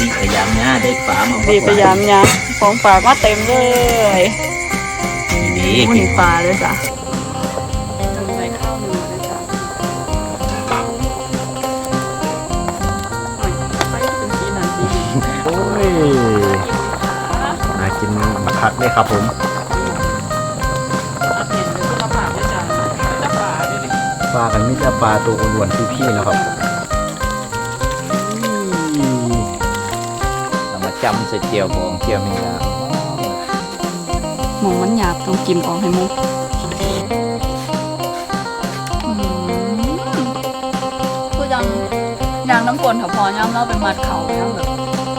ดีพยายามนะได้ฝามาดีพยายามยาของฝากมาเต็มเลยดีมูนี่ปลาเลยจ้ะจังไรข้าวเนื้อเลยจ้ะโอ้ยไปเป็นสีหนาสีดีโอ้ยน่ากินบักคักเลยครับผมอัดเห็นเลยก็ปลาด้วยจ้ะจะปลาด้วยดิปลากันมิตรปลาตัวอ้วนๆพี่ๆนะครับ จำใส่เจียวบองเจียวมีนาหมองมันหยาบต้องกินออกให้มุกอืมคือยังยางน้ำฝนถ้าพอย่ำเราไปมัดเขาย่ำแบบ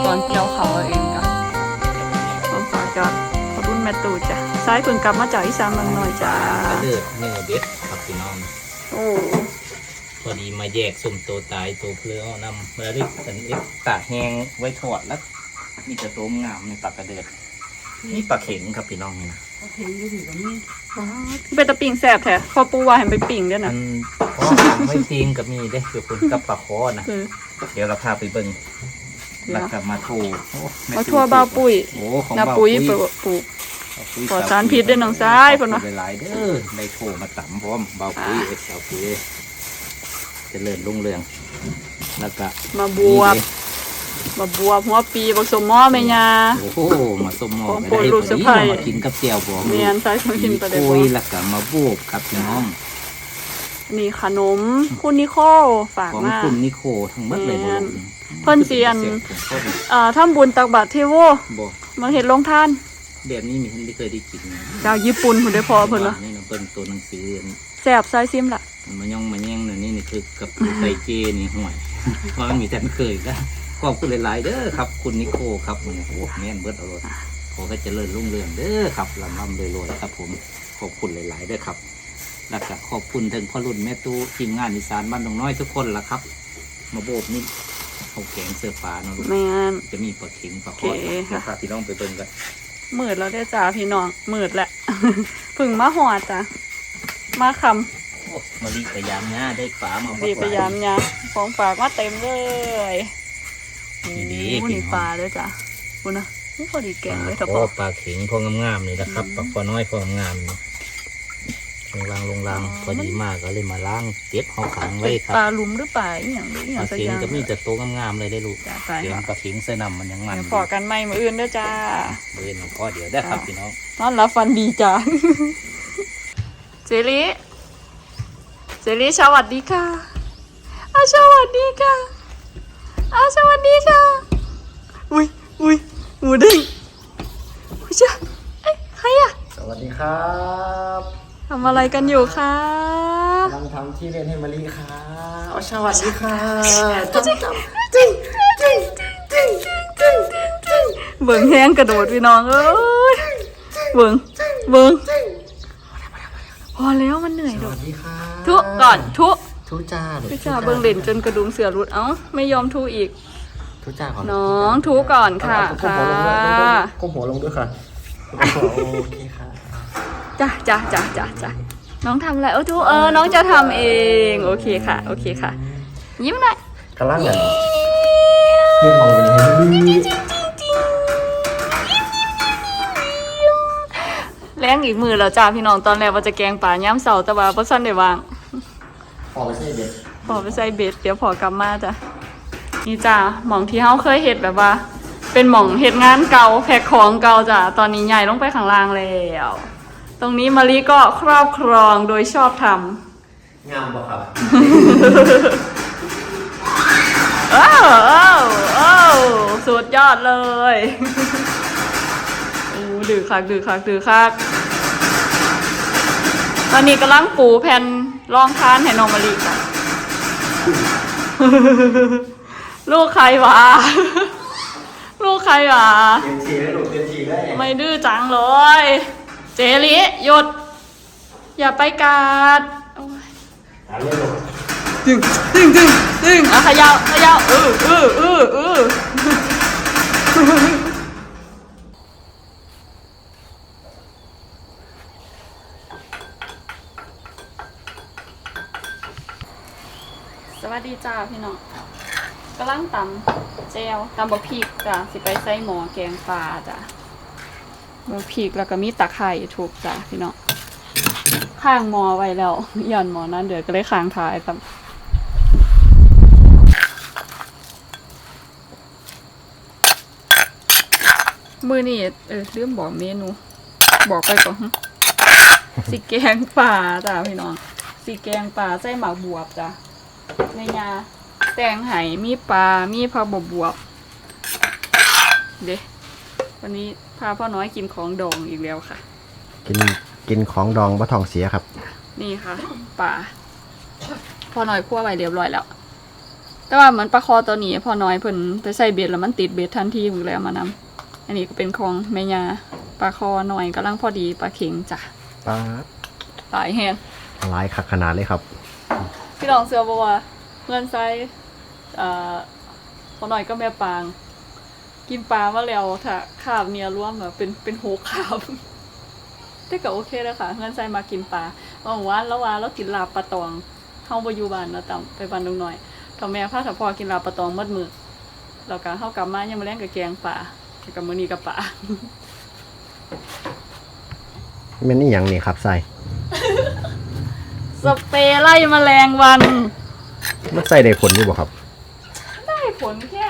ตอนเกี่ยวเขาเอาเองจ้ะผมฝากจอดขอบคุณแม่ตู่จ้ะซ้ายเพิ่งกลับมาจากอีสานบางหน่อยจ้ะกระเดือดเนื้อเด็ดครับพี่น้องโอ้พอดีมาแยกสุ่มตัวตายตัวเพลือเอานำมาได้กันเอ็กตากแห้งไว้ทอดแล้ว มีจะต้มงามในปลากระเดือดนี่ปลาเข็งครับพี่น้องนี่นะเป็นตะปิ่งแสบแท้พอปูว่าให้ไปปิ่งด้วยอันะนพ่อไม่ทิ้งกับมีได้คือคุณกับปลาคอนะคือ เดี๋ยวเราพาไปเบิ่งแล้วกลับมาโทรโอ้แม่เอาทั่วเบาปุ้ยโอ้ของนาเบาปุ้ยปุ้ยปลูกปลูกเอาปุ้ยปลอดสารพิษด้วยน้องซ้ายเพิ่นว่าขอบคุณหลายๆเด้อได้โทรมาต่ำพร้อมเบาปุ้ยเอ็กซ์เบาปุ้ยเจริญรุ่งเรือง แล้วก็มาบวบ มาบวบหัวปีบักสมหม้อแม่ยา โอ้โหมาส้มหม้อของไปโปรดได้ลูพกอสะดีใภ้ มากินกับเจียวบองเมียนใส่ของกินไปได้คุบ่ยแล้วก็มาบูบครับพี่น้อง นี่ขนมคุณนิโคฝากของมาคุณนิโคทั้งหมดเลยบ่แม่นลูกเพิ่นเสียนอ่าทำบุญตักบาตรเทโวบ่มาเฮ็ดลงทาน แบบนี้มีท่านที่เคยได้กินนะดาวญี่ปุ่นพุ่นได้พอเพิ่นว่านี่นะเพิ่นตัวหนังสือแซ่บใส่ซิมล่ะมันย่องมันแย่งน่ะนี่นี่คือกับไตเจนี่ห่วยเพราะมันมีแต่ไม่เคยก็ ขอบคุณหลาย ๆ เด้อครับ คุณนิโคครับโอ้โหแม่นเบิดเอารถขอให้เจริญรุ่งเรืองเด้อครับลำลำรวยๆครับ ผมขอบคุณหลาย ๆ เด้อครับแล้วก็ขอบคุณถึงพ่อรุ่นแม่ตู้ทีมงานอีสานบ้านดงน้อยทุกคนละครับ มาโบกนี่เขาแกงเสื้อฟ้าเนาะลูกแม่น จะมีปลาเข็งปลาคอโอเคค่ะ นะครับพี่น้องไปเบิ่งกันมืดแล้วได้อจ้าพี่น้องมืดแหละ เพึ่งมาหอดจ้ะมาคำโอ้มารีพยายามนะได้ฝามาดีพยายามยาของฝากมาเต็มเลย ดีโอ้ๆนี่ปลาเลยจ้ะคุณนะนี่พอดีแกงเลยเถอะโอ้พ่อปลาเข็งพองามๆเลยนะครับปลาคอน้อยพองามๆนี่ลงรางลงรางพอดีมากก็เลยมาล้างเก็บเอาขังไว้ครับปลาลุมหรือปลาอีหยังหรืออีหปยังลาสักเข็องย่างก็มีแต่โตวงามๆเลยได้ลูกจ้ะไปเดี๋ยวค่ะปลาเข็งใส่น้ำมันยังมันเดี๋ยวพอกันไม่มืออื่นเด้อจ้าเดินของพ่อเดี๋ยวได้ครับพี่น้องนอนรับฟันดีจ้าเจลิเจลิสวัสดีค่ะอาสวัสดีค่ะ อาสวัสดีค่ะ อุ้ยอุ้ยหมูเด้งอุ้ยจ้าเอ้ยใครอะสวัสดีครับทำอะไรกันอยู่คะกำลังทำที่เรียนให้มารีครับเอาสวัสดีค่ะจับจับจึ้งจึ้งจึ้งจึ้งจึ้งเบิ่งแห้งกระโดดพี่น้องเอ้ยเบิ่งเบิ่งพอแล้วมันเหนื่อยสโดวัดสดีค่ะทุก่อนทุ ทุจ้าหรือพี่จ่าเบิ่งเล่นจนกระดุมเสือรุดเอ้าไม่ยอมทุอีก ทุจ้าก่อนน้องทุก่อนค่ะก้มหัวลงด้วยค่ะก้มหัวลงด้วยค่ะโอเคค่ะจ้ะจ้ะจ้ะจ้ะจ้ะน้องทำอะไรเออทุเออน้องจะทำเองโอเคค่ะ โอเคค่ะ ยิ้มหน่อยกำลังอย่างเรื่องของเรียนแรงอีกมือแล้วจ้าพี่น้องตอนแรกว่าจะแกงป่าย่ำเสาแต่ว่าพ่อสั้นได้วางพ อไปใช่เด็ดพอไปใส่เบ็ดเดี๋ยวพอกลับมาจ้ะนี่จ้าหม่องที่เฮาเคยเห็ดแบบว่า เป็นหม่องเห็ดงานเก่าแพ็คของเก่าจ้ะตอนนี้ใหญ่ลงไปข้างล่างแล้วตรงนี้มารีก็ครอบครองโดยชอบทำงามป่ะครับโอ้าวอ้าวอ้าวสุดยอดเลย อู้ดื้อคักดื้อคักดื้อคัก ตอนนี้กำลังปูแผ่นรองทานให้น้องมารีค่ะ ลูกใครวะ ลูกใครวะ เต็มทีได้ลูกเต็มทีได้ไม่ดื้อจังเลย เจลิหยุด อย่าไปกัดโอ้ยหาเรื่องลูกตึงตึงตึงตึงอะเขยาวขยาวเออเออเออเออ วัสดีจ้าพี่น้องกำลังตำแจวตำบะพริกจ้ะสิไปใส่หมอแกงปลาจ้ะบะพริกแล้วก็มีตะไคร้ถูกจ้ะพี่น้องข้างหมอไว้แล้วย่อนหมอนั้นเดือดก็เลยค้างท้ายตำมือนี่เออลืมบอกเมนู บอกไปก่อนสิแกงปลาจ้ะพี่น้อง สิแกงปลาใส่หมักบวบจ้ะ ในยาแตงไหมีปลา มีผักบวบบวบเด้วันนี้พาพ่อน้อยกินของดองอีกแล้วค่ะ กินกินของดองบะทองเสียครับ นี่ค่ะปลาพ่อน้อยคั่วไว้เรียบร้อยแล้ว แต่ว่าเหมือนปลาคอตัวนี้พ่อน้อยเพิ่นไปใส่เบ็ดแล้วมันติดเบ็ดทันทีมึงเลยเอามานำอันนี้ก็เป็นของแม่ยาปลาคอหน่อยกำลังพอดีปลาเข็งจ้ะปลาหลายแฮงหลายขักขนาดเลยครับพี่ น้องเสือบอกว่าเงินไซเอ่อพอหน่อยก็แม่ปาง กินปลามาแล้วถ้าขาบเนี่ยร่วมแบบเป็นเป็นโหกขาบแต่ก็โอเคแล้วค่ะเงินไซมากินปลาเมื่านแล้วว่าเรากินลาบปลาตองเฮาบ่อยู่บ้านนะตามไปบ้านลุงหน่อยถ้าแม่พาถ้าพอกินลาบปลาตองหมดมือแล้วก็เฮากลับมายังมาแล้งกับแกงปลากับมือนี้กับปลาแมันนี่ยังนี่ครับใส่ สเปรย์ไล่แมลงวัน มันใส่ได้ผลอยู่บ่ครับ ได้ผลแค่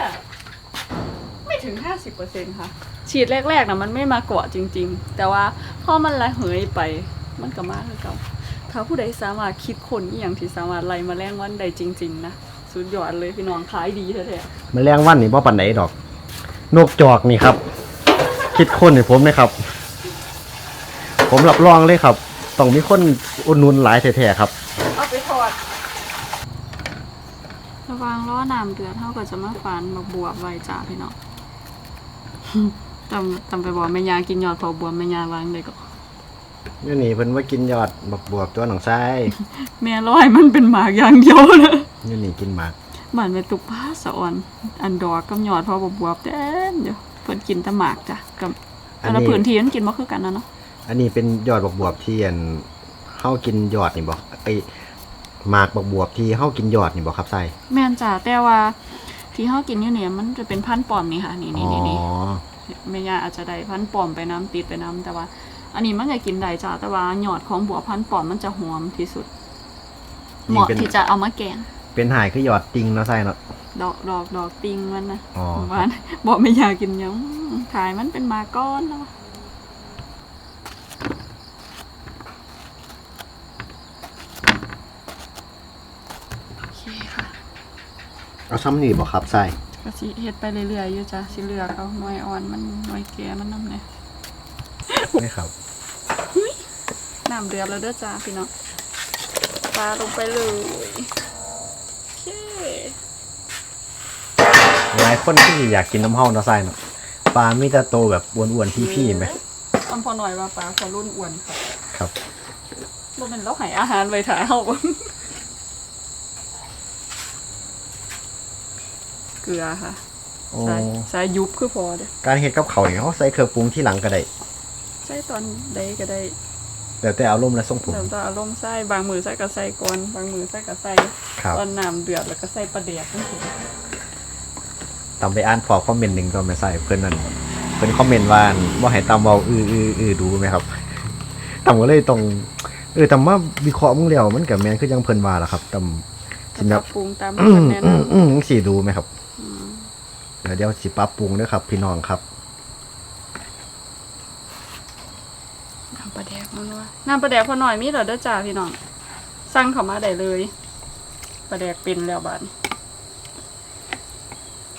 ไม่ถึง 50%ค่ะ ฉีดแรกๆนะมันไม่มาเกาะจริง ๆ แต่ว่าพอมันละเหยไป มันก็มาคือเก่าถ้าผู้ใดสามารถคิดคนอหย่างที่สามารถไล่แมาแรงวันได้จริง ๆ นะสุดยอดเลยพี่น้องขายดีแท้แมันแรงวันนี่บ่ปันไหนดอก นกจอกนี่ครับ คิดคนให้ผมนะครับ ผมรับรองเลยครับ ต้องมีคนอุดหนุนหลายแท้ๆครับๆเอาไปทอด ระวังล้อน้ำเดือดเท่ากับจะมาฟานมาบวบไว้จ้าพี่น้องจำจำไปบอกแม่ยากินยอดพอบวมแม่ยาวางเลยก็นี่นี่เพิ่นว่ากินยอดบักบวบตัวหนังไส้แม่ร้อยมันเป็นหมากอย่างเดียวเลยนี่นี่กินหมากมันเป็นตุกผ้าสะอ่อนอันดอกกับยอดพอบวบๆเต้นอยู่เพิ่นกินแต่หมากจ้ะกับแต่ละพื้นที่มันกินบ่คือกันนะเนาะ อันนี้เป็นยอดบักบวบที่อันเฮากินยอดนี่บ่ไอหมากบักบวบที่เฮากินยอดนี่บ่ครับไส้แม่นจ้ะแต่ว่าที่เฮากินอยู่เนี่ยมันจะเป็นพันธุ์ปลอมนี่ค่ะ นี่อ๋นี่นี่อนี่แม่ย่าอาจจะได้พันธุ์ปลอมไปน้ำติดไปน้ำแต่ว่า อันนี้มันก็กินได้จ้ะแต่ว่ายอดของบัวพันธุ์ปลอมมันจะหอมที่สุด เหนี่มาะเป็นที่จะเอามาแกงเป็นหายคือยอดติงเนาะไส้เนาะ ดอกดอกดอกติงมันนะอ๋อ หวานบอกไม่อยากกินหยังขายมันเป็นมาก้อนแล้วโอเคค่ะ เอาซ้ำนี่บ่ครับไส้ก็สิเฮ็ดไปเรื่อยๆอยู่จ้ะสิเลือกเอาหน่วยอ่อนมันหน่วยแก่มันนำเนี่ยนี่ครับน้ำเดือดแล้วเด้อจ้าพี่น้องปลาลงไปเลยโอเคหลายคนที่อยากกินน้ำเฮาเนาะไส้เนาะปลามีแต่โตแบบอ้วนๆพี่ๆไหมอันพอหน่อยว่าปลาเขารุ่นอ้วนค่ะครับบ่แม่นเราให้อาหารไว้ถ่าเฮา เก ลือค่ะโอ้ใส่ใส่ยุบคือพอเด้อการเฮ็ดกับเขาวนี่เขาใส่เครื่องปรุงที่หลังก็ได้ใส่ตอนใดก็ได้แล้วแต่อารมณ์และทรงผมแล้วแต่อารมณ์ใส่บางมือใส่ก็ใส่ก่อนบางมือใส่ก็ใส่ครับตอนน้ำเดือดแล้วก็ใส่ปลาแดกจังซี่ตามไปอ่านพอคอมเมนต์หนึ่งตอนไปใส่เพื่อนนั่นเพื่อนคอมเมนต์ว่าว่าให้ตามเบาอืออืออือดูไหมครับ ตามก็เลยตรงเออตามว่าวิเคราะห์มึงแล้วมันกับแมนคือยังเพิ่นว่าล่ะครับตามสิปแบรับบปรุงตามอืที่มเพิ่นแนะอืมนำอืมสิดูไหมครับอืม เดี๋ยวเดี๋ยวสิปรับปรุงด้วยครับ พี่น้องครับ น้ำปลาแดกมันว่าน้ำปลาแดกพอหน่อยมีเหรอเด้อจ้าพี่น้อง สั่งเข้ามาได้เลยปลาแดกเป็นแล้วบาดนี้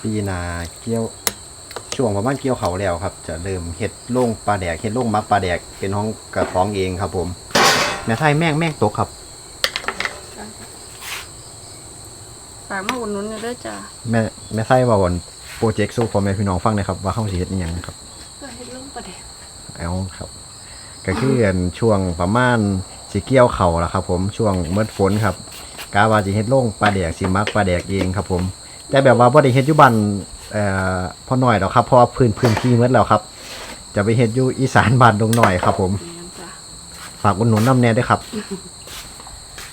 ปีหนาเกี่ยวช่วงประมาณเกี่ยวเขาแล้วครับ จะเริ่มเฮ็ดโล่งปลาแดกเฮ็ดโล่งมักปลาแดกเป็นห้องกระท้องเองครับ ผมแม่ไทยแม่งแม่งตกครับฝากมาอุดหนุนเด้อจ้าแม่แม่ไส้ว่าวัน โปรเจกต์สู้พ่อแม่พี่น้องฟังหนะครับ ว่าเขาสิเฮ็ดอิหยังครับเพื่อให้ลงปลาแดกเอาครับก็คืออันช่วงประมาณสิเกี่ยวเขาล่ะครับ ผมช่วงเมื่อฝนครับกาว่าสิเฮ็ดโล่งปลาแดกสิมักปลาแดกเองครับ ผม แต่แบบว่าบ่ได้เฮ็ดอยู่บ้านเอ่อพอหน่อยดอกครับเพราะว่าพื้นพื้นที่เมื่อแล้วครับ จะไปเฮ็ดอยู่อีสานบ้านดงหน่อยครับ ผม แม่นจ้าฝากอุดหนุนน้ำแน่ด้วยครับ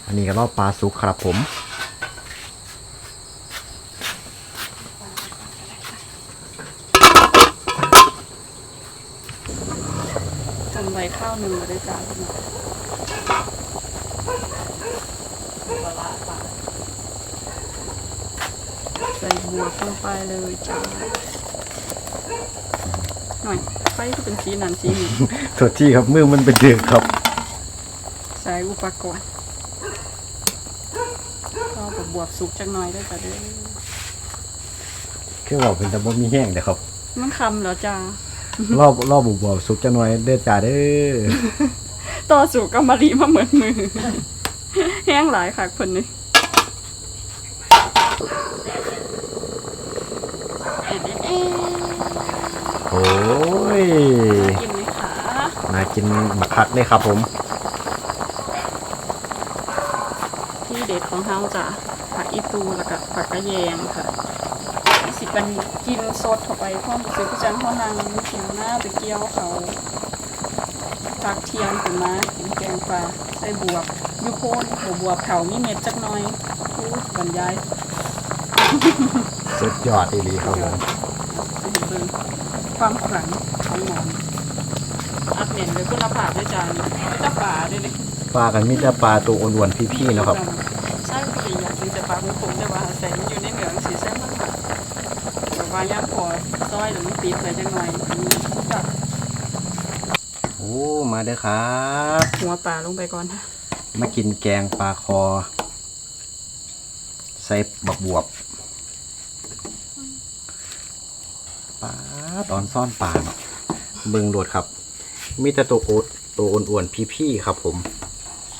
อันนี้ก็รอบปลาสุกครับผม ไว้ข้าวหนึ่งเลยจ้าพี่น้องปลาร้าปลาใส่บัวลงไปเลยจ้าหน่อยไฟที่เป็นสีนันสีนี้โทษที่ครับมือมันเป็นดึกครับ ใส่อุปกรณ์ก็บวบสุกจังหน่อยได้จ้ะเด้อคือว่าเป็นตะบ่มีแห้งเด้อครับ มันคำเหรอจ้า รอบรอบบุบวสุกจังหน่อยเด้อจ้าเด้อต่อสู่กำมะรีมาเหมือนมือ แห้งหลายค่ะคนนี้เอ็ดเอ็ดเอ็ดโอ้ยกินไหมคะน่ากินบักคักเลยครับผม ที่เด็ดของเฮาจ้ะผักอีตูแล้วก็ผักกระแยงค่ะ สิเป็นกินสดเข้าไปพร้อมกับซื้อผู้จังข้าวนางกินหน้าไปเกี่ยวเขาผักเทียมขึ้นมากินแกงปลาใส่บวบอยูโคนหัวบวบเขามีเม็ดจักหน่อยอู้บรรยายสุดยอดอีหลีครับผมสิเห็นเบิ่งความขลังของหมอนอัดเน่นเลยคุณภาพด้วยจานไม่จะปลาด้วยเลยปลากันมีแต่ปลาตัวอ้วนๆพี่ๆเนาะครับใช่ปกติอยากกินแต่ปลาคุ้มๆแต่ว่าใส่มันอยู่ในเหนืองสีแซ่บมากค่ะแบบ ว่าย่างพอซอยหรือมันติดใส่จังหน่อยกับโอ้มาเด้อครับ หัวปลาลงไปก่อนค่ะมากินแกงปลาคอ ใส่บักบวบปลาตอนซ่อนปลาเนาะเบิ่งโดดครับ มีแต่ตัวโอดตัวอ้วนๆพี่ๆครับผม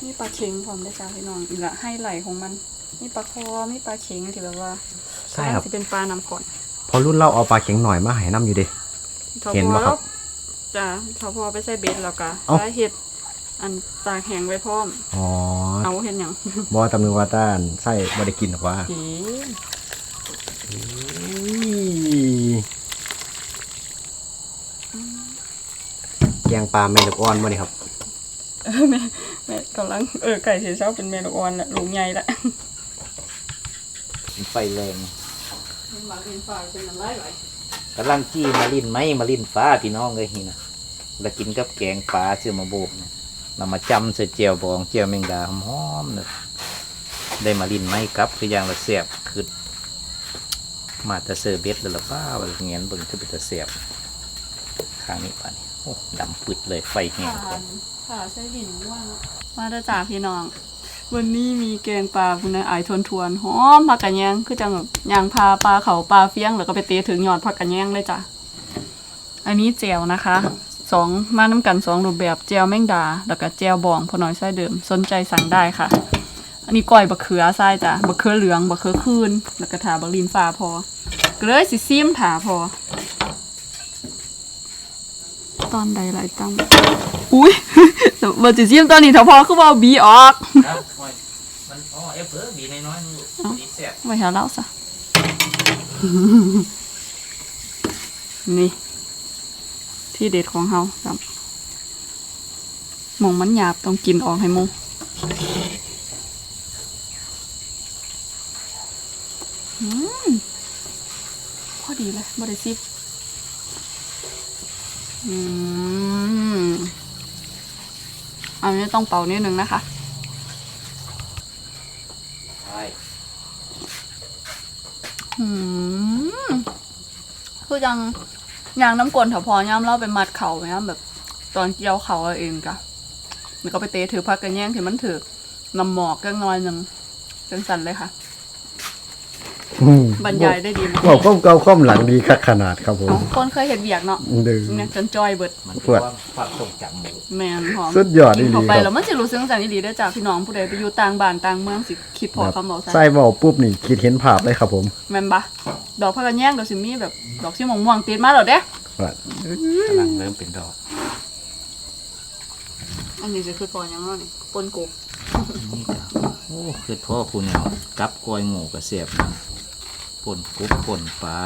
นี่ปลาเค็งพร้อมได้จ้าพี่น้องอีกละให้ไหลของมันนี่ปลาคอมีปลาเค็งที่แบบว่าใช่ครับที่เป็นปลานำก่อน พอรุ่นเราเอาปลาเข็งหน่อยมาให้น้ำอยู่เดิทอเห็นพปะอครัแล้วบจ้าทอพอไปใส่เบ็ดแล้วก็เอ้า ใส่เห็ดอันตากแห้งไว้พร้อม อ๋อเอาเห็นหยังบอตำนึงว่าต้านไส้บ่ได้กินหรอกว่าเอ๋แกงปลาเมลูกอ่อนบ่นี่ครับ แม่แม่กำลังเออไก่สีเช้าเป็นเมลูกอ่อนละลุงใหญ่ละไฟแรงห มาเรียนฝาเป็นอะไรไหลกำลังจี้มาลินไหมมาลินฟ้าพี่น้องเลยนี่นะแล้วกินกับแกงปลาเชื่อมาโบกเนี่ยนำมาจำใส่เจียวบองเจียวแมงดาหอมๆเนะได้มาลินไหมกับคืออย่างละเสียบคือมาต่เซอร์เบสแล้วละป้าว่าเงี้ยเบิ่งคือเป็นตะเสียบข้างนี้ป่ะนี่โอ้ดำปึดเลยไฟแห้งผ่านผ่าใส่ดินว่ามาเด้อจ้าพี่น้อง วันนี้มีแกงปลาคุณนายอายทวนทวนๆหอมผักกะแยงคือจังแบบย่างพาปลาเขาปลาเฟี้ยงแล้วก็ไปเตะถึงยอดผักกะแยงเลยจ้ะอันนี้แจวนะคะสองมาน้ำกันสองรูปแบบแจวแมงดา แล้วก็แจวบองพอน้อยไส้เดิมสนใจสั่งได้ค่ะ อันนี้ก้อยบะเขือไส้จ้ะบะเขือเหลืองบะเขือคืนแล้วก็ถาบะลินฟ้าพอเก็เลยสิซิมถาพอ ตอนใดไรตั้ง อุ้ยบะจิซิมตอนนี้ถ้าพอคือว่าเอาบีออกครับมันอ๋อเอฟเฟอร์บีน้อยๆนึงดีแซ่บไว้หาเล่าซะนี่ ที่เด็ดของเฮาครับหมองมันหยาบต้องกินออกให้หมูอืมพอดีเลยบริซิบอืม อันนี้ต้องเป่านิดนึงนะคะใช่อืมคือยังยางน้ำกลนเถอะพอย่ำเล่าไปมัดเข่าไหมครับแบบ ตอนเกี่ยวเข่าเอาเองกะแล้วก็ไปเตะถือพักกันแย่งที่มันถือน้ำหมอกก็น้อยหนึ่งจังสันเลยค่ะ บรรยายได้ดีมากบอกข้อมเก่าข้อมหลังดีคักขนาดครับผม เอาคนเคยเห็นเบียกเนาะดึงเนี่ยจนจอยเบิดมันปวดความความทรงจำหมูแมนหอมสุดยอดกิอีนหลีเข้าไปคแล้รัวบมันจะรู้สึกจังอีหลีได้อจากพี่น้องผู้ใดไปอยู่ต่างบ้านต่างเมืองสิคิดพอคำบอกใส่เบาปุ๊บนี่คิดเห็นภาพเลยครับผมแมนบะดอกพักกันแย่งดอกสิมีแบบดอกสีม่วงๆติดมาแล้วเด้ ว่ากำลังเริ่มเป็นดอกอันนี้จะคือก่อนยังไงนี่ปนกบนี่ก็โอ้คือพ่อคุณเนี่ยกับกอยหมูกระเสียบมัน ป่นกุ๊บป่นปลา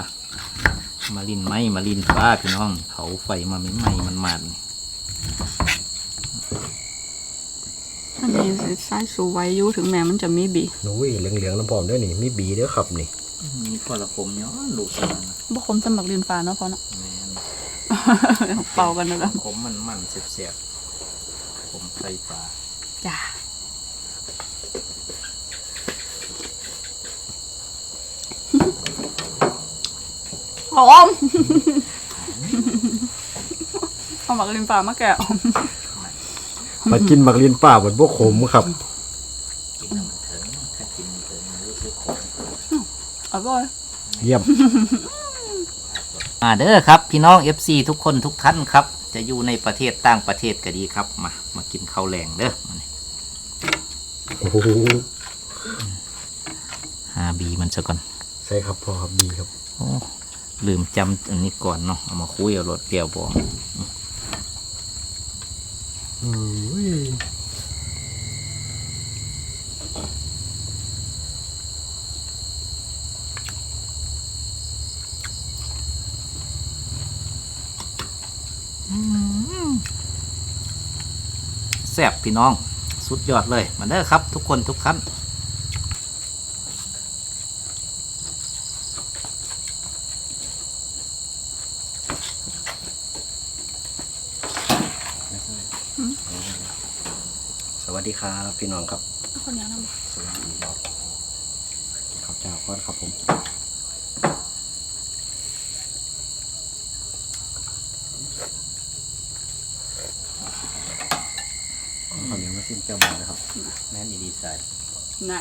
มาลินไหมมาลินฟ้าพี่น้องเผาไฟมาไม่ไหมมันมันอันนี้ใส่สูไว้อยุถึงแม้มันจะมีบีหนุ่ยเหลืองๆน้ำพร้อมด้วยนี่มีบีเด้อครับนี่มีข้อละคมย้อนลูกมันนะบ่คมสำหรับเรียนฟ้าเนาะพอเนาะแม่นเป่ากันนะแล้วขมมันมันเสียบผมใส่ปลาจ้า หอมเอาหมักลินปลามาแกะมากินบักลินป่าบนพวกขมครับกินน้ำมันเถิงถ้ากินมันเถิงมันรู้สึกขมอร่อยเยี่ยมมาเด้อครับ พี่น้อง FC ทุกคนทุกท่านครับ จะอยู่ในประเทศต่างประเทศก็ดีครับ มา มากินข้าวแรงเด้อมานี่โอ้โหหาบีมันซะก่อน ใช่ครับพ่อครับดีครับโอ้ ลืมจำอันนี้ก่อนเนาะเอามาคุยเอารถเกี่ยวบองอุ้ยแซ่บพี่น้อง สุดยอดเลย มาเด้อครับ ทุกคนทุกท่าน ส วัสดีครับพี่น้องครับคนนี้นะสวัสดีครับข้าวเจ้าก้อนครับผมขอข้าวเหนียวมาสิ้นเจ้าบานนะครับ แม่นอีดีไซน์น่ะ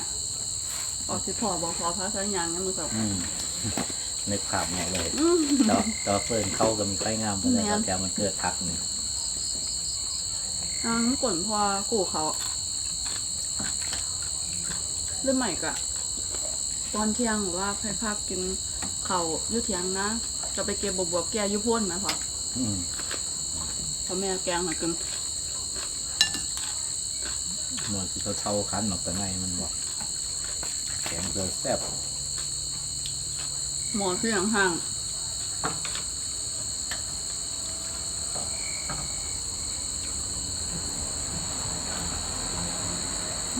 ออกสิพอบอกพอพระสัญญาณงั้นมือสองอืมนึกภาพเนี่ยเลยอืมต่อต่อเฟิร์นเข้าก็มีไฟงามไปเลยแม่นแต่มันเกิดทักหนึ่งอ่าน้ำกลนพอกูเขา เรื่องใหม่กะตอนเที่ยงหรือว่าให้ภาพกินเขาวอยุเทียงนะจะไปเก็บบวบวบแกอยุพ่นไหมพออืมพอแม่แกงหน่อยกินหมดที่เขาเช่าคันออกแต่ในมันบอกแข็งเกินแซ่บหมอที่ห่าง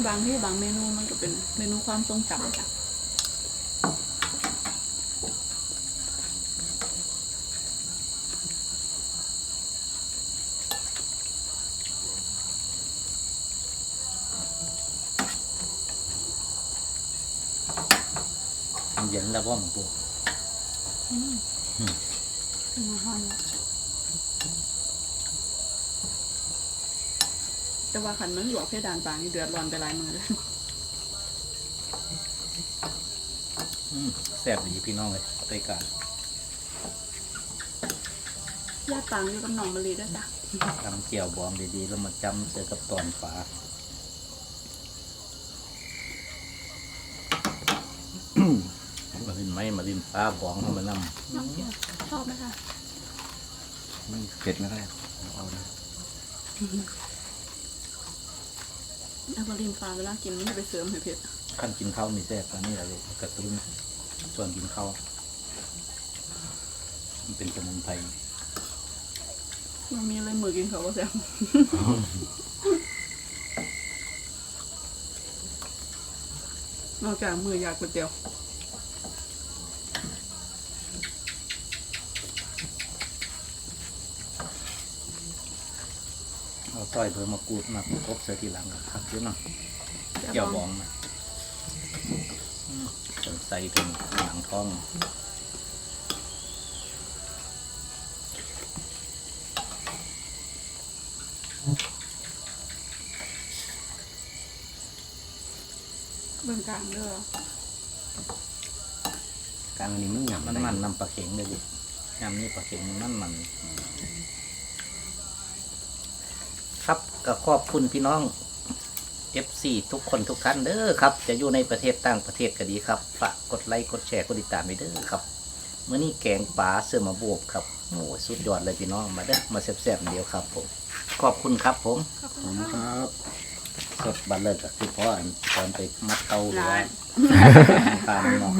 บางที่บางเมนูมันก็เป็นเมนูความทรงจำจ้ะเย็นแล้วว่ามันพวก เป็นอาหารแล้วแต่ ว่าขันมันหลวกเพดานบางนี่เดือดร้อนไปหลายมือเลยอืมแซ่บดีพี่น้องเลยไปกันญาติปางอยู่กับน้องมะลีด้วยจ้ะทำเกี่ยวบองดีๆ แล้วมาจำเจอกับตอนฝามาลินไม้มาลินฟ้าบองเข้ามานำน้องเกียวชอบไหมคะเผ็ดไม่ได้เอานะ เอาบรินฟ้าเวลากินมันจะไปเสริมให้เผ็ดขั้นกินข้าวมีแซ่บอันนี้แหละลูกกระตุ้นส่วนกินข้าวมันเป็นสมุนไพรมันมีอะไรมือกินเขาก็แซ่บนอกจากมืออยากก๋วยเตี๋ยว เอาต้อยเพิ่มมากรูดมาครบเสียทีหลังกับพักด้วยเนาะเกี่ยวบองมาอืมใส่ถึงหนังท้องเบื้องกลางเด้อกลางอันนี้มันหยำมันมันนำปลาเข็งเลยดิยำนี่ปลาเข็งมันมันครับ ก็ขอบคุณพี่น้อง FC ทุกคนทุกท่านเด้อครับ จะอยู่ในประเทศต่างประเทศก็ดีครับ ฝากกดไลค์กดแชร์กดติดตามไปเด้อครับเมื่อนี้แกงปลาเสือมาบวบครับโอ้ยสุดยอดเลยพี่น้องมาเด้อมาแซ่บๆเดียวครับ ผม ขอบคุณครับ ผมขอบคุขอบณคุณคค่ะรับสดบัตรเลยก็คือเพราะอันตอนไปมัดเตาหรือได้ว่าตามเนาะ